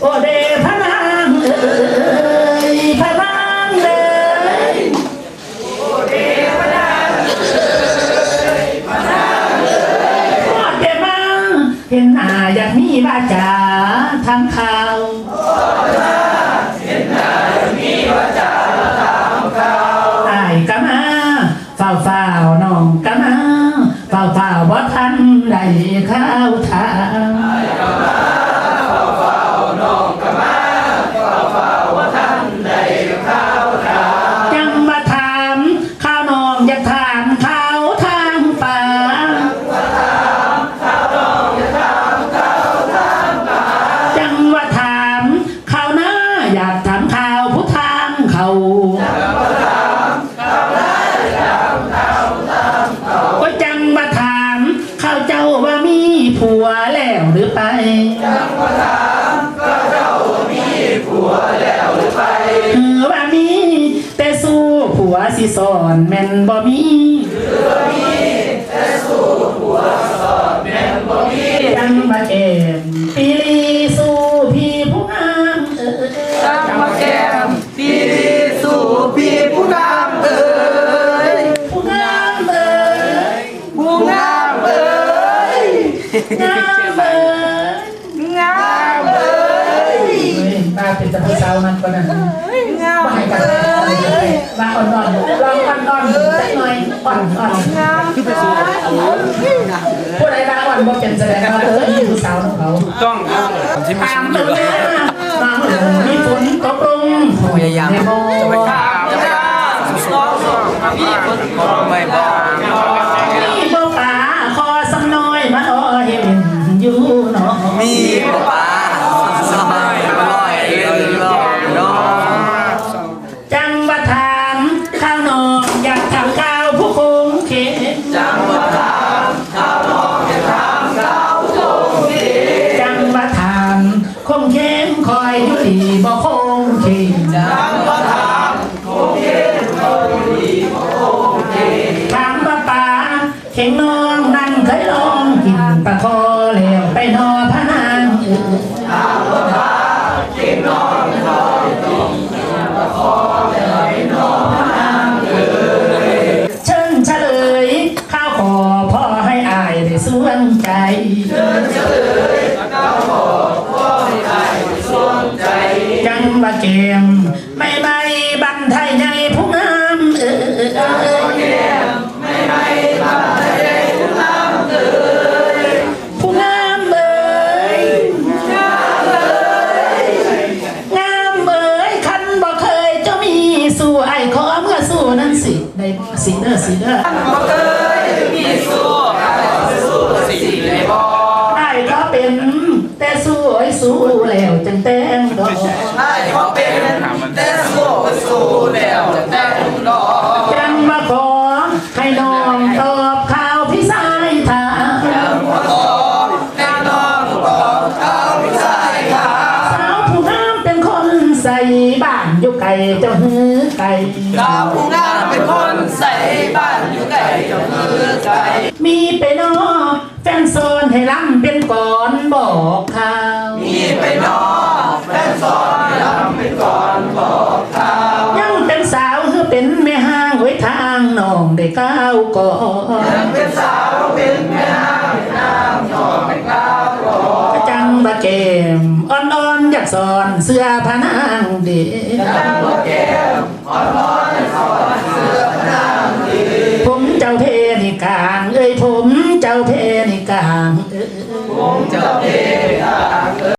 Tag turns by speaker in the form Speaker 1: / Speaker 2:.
Speaker 1: โอเดพระนางเอ้ยพระนางเลยพอดเดมาเห็นหน้าอยากมีวาจาทำข่าวอายกะมาเฝ้าเฝ้าน้องกะมาเฝ้าเฝ้าบ่ทันได้ข้าว ก็จังว่าถามข่าวเจ้าว่ามีผัวแล้วหรือไปจังว่าถามข่าวเจ้าว่ามีผัวแล้วหรือไปเออว่ามีแต่สู้ผัวสิสอนแม่นบ่มียังมาเก็บ มเอ้
Speaker 2: ย
Speaker 1: งามเอ่ย
Speaker 2: เฮ้
Speaker 1: ยมาเป็นจะพูดสาวมันก็นั่น
Speaker 2: งาม
Speaker 1: มาให้กันมาอ่อนๆลองอ่อนๆสักหน่อยอ่อนๆ
Speaker 2: งามคือไปสู่
Speaker 1: ผู้ใดมาอ่อนบ่เป็นแสดงว่าเออนี่ผู้สาวของเขา
Speaker 3: ต้องคนที่มี
Speaker 1: ตา
Speaker 3: ชี
Speaker 1: ม
Speaker 3: วิตอ
Speaker 1: ตัว
Speaker 3: ยู่
Speaker 1: แม่มาหลงมีฝนตกลง
Speaker 3: พยายาม
Speaker 1: ในโม
Speaker 3: จะไปข้าวจะไปสู้ๆพี่คนไม่บอก
Speaker 1: ค
Speaker 3: ง
Speaker 1: เข้มคอยอยู่ดีบ่คงเขต
Speaker 3: จังหวัด
Speaker 1: ถามว่าป่าเข่งน้องนั่งเคยลองกินปลาคอแล้วไปนอพะนางเออเชิญเฉลยข้าวขอพ่อให้อายได้สวงใจจังว่าเกมไม่ไม่บันไทยใหญ่ผู้งามเออเออเออผู้งามเอ้ยงามเอ้ยคันบ่เคยจะมีสู่ไอ้ขอเมื่อสู่นั้นสิได้สิเด้อสิเด้อ
Speaker 2: บ่เคยมีสู่ สู้
Speaker 1: แล้วจังแต่งดอก
Speaker 2: ได้บ่เป็นแต่สู่สู่แล้วแต่ดอก
Speaker 1: จังมาขอให้น้องตอบข่าวพี่สายถาม
Speaker 2: แน่นอนบอกเขาไม่ใช่ค่ะ
Speaker 1: สาวผู้งามเป็นคนใส่บ้านอยู่ไกลเจ้าหือไกล
Speaker 2: ดาวผู้งามเป็นคนใส่บ้านอยู่ไกลเจ้ามือไกล
Speaker 1: มีไปนอแฟนโซนให้ล้ำเป็นก่อนบอกข่า
Speaker 2: ได้
Speaker 1: ก้าวก่อน
Speaker 2: ยังเป็นสาวเป็นแม่ห้างน้ำนองเป็นก้าวก่
Speaker 1: อนจังบะเกมอ่อนอ่อนอยากสอนเสื้อพนางเด็ก
Speaker 2: จังบะเกมอ่อนอ่อนอ
Speaker 1: ยากสอ
Speaker 2: น